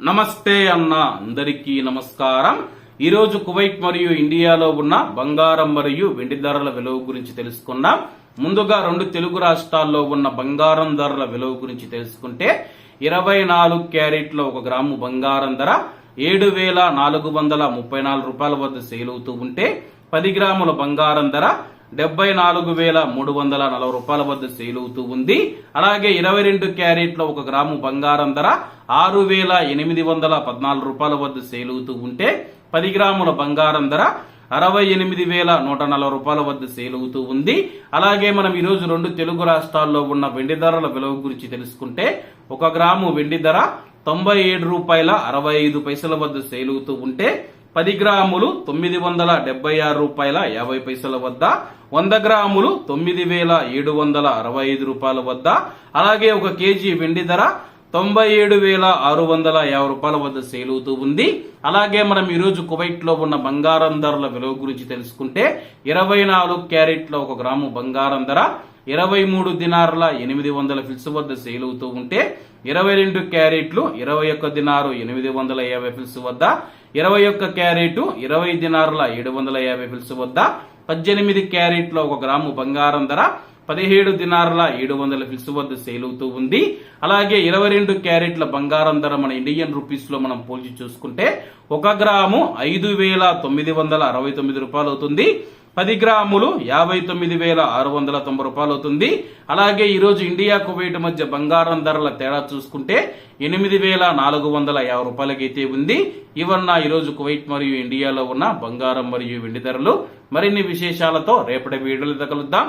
నమస్తే అన్న అందరికీ నమస్కారం. ఈరోజు కువైట్ మరియు ఇండియాలో ఉన్న బంగారం మరియు వెండి ధరల విలువ గురించి తెలుసుకుందాం. ముందుగా రెండు తెలుగు రాష్ట్రాల్లో ఉన్న బంగారం ధరల విలువ గురించి తెలుసుకుంటే ఇరవై నాలుగు క్యారెట్ల ఒక గ్రాము బంగారం ధర ఏడు వేల నాలుగు వందల ముప్పై నాలుగు రూపాయల వద్ద సేల్ అవుతూ ఉంటే పది గ్రాముల బంగారం ధర డెబ్బై నాలుగు వేల మూడు వందల నలభై రూపాయల వద్ద సేల్ అవుతూ ఉంది. అలాగే ఇరవై రెండు క్యారెట్ల ఒక గ్రాము బంగారం ధర ఆరు వేల ఎనిమిది వందల పద్నాలుగు రూపాయల వద్ద సేల్ అవుతూ ఉంటే పది గ్రాముల బంగారం ధర అరవై ఎనిమిది వేల నూట నలభై రూపాయల వద్ద సేల్ అవుతూ ఉంది. అలాగే మనం ఈరోజు రెండు తెలుగు రాష్ట్రాల్లో ఉన్న వెండి ధరల విలువ గురించి తెలుసుకుంటే ఒక గ్రాము వెండి ధర తొంభై ఏడు రూపాయల అరవై ఐదు పైసల వద్ద సేల్ అవుతూ ఉంటే పది గ్రాములు తొమ్మిది వందల డెబ్బై ఆరు రూపాయల యాభై పైసల వద్ద వంద గ్రాములు తొమ్మిది వేల ఏడు వందల అరవై ఐదు రూపాయల వద్ద అలాగే ఒక కేజీ వెండి ధర తొంభై ఏడు వేల ఆరు వందల యాభై రూపాయల వద్ద సేల్ అవుతూ ఉంది. అలాగే మనం ఈరోజు కువైట్లో ఉన్న బంగారం ధరల విలువ గురించి తెలుసుకుంటే ఇరవై నాలుగు క్యారెట్ల ఒక గ్రాము బంగారం ధర ఇరవై మూడు దినారుల ఎనిమిది వందల ఫిల్స్ వద్ద సేల్ అవుతూ ఉంటే ఇరవై రెండు క్యారెట్లు ఇరవై ఒక్క దినారు ఎనిమిది వందల యాభై ఫిల్స్ వద్ద ఇరవై ఒక్క క్యారెట్ ఇరవై దినారుల ఏడు వందల యాభై ఫిల్స్ వద్ద పద్దెనిమిది క్యారెట్ల ఒక గ్రాము బంగారం ధర పదిహేడు దినారుల ఏడు వందల ఫిల్స్ వద్ద సేల్ అవుతూ ఉంది. అలాగే ఇరవై రెండు క్యారెట్ల బంగారం ధర మన ఇండియన్ రూపీస్లో మనం పోల్చి చూసుకుంటే ఒక గ్రాము ఐదు వేల తొమ్మిది వందల అరవై తొమ్మిది రూపాయలు అవుతుంది. పది గ్రాములు యాభై తొమ్మిది వేల ఆరు వందల తొంభై రూపాయలు అవుతుంది. అలాగే ఈరోజు ఇండియా కువైట్ మధ్య బంగారం ధరల తేడా చూసుకుంటే ఎనిమిది వేల నాలుగు వందల యాభై రూపాయలకైతే ఉంది. ఇవన్న ఈరోజు కువైట్ మరియు ఇండియాలో ఉన్న బంగారం మరియు వెండి ధరలు. మరిన్ని విశేషాలతో రేపటి వీడియోలు కలుద్దాం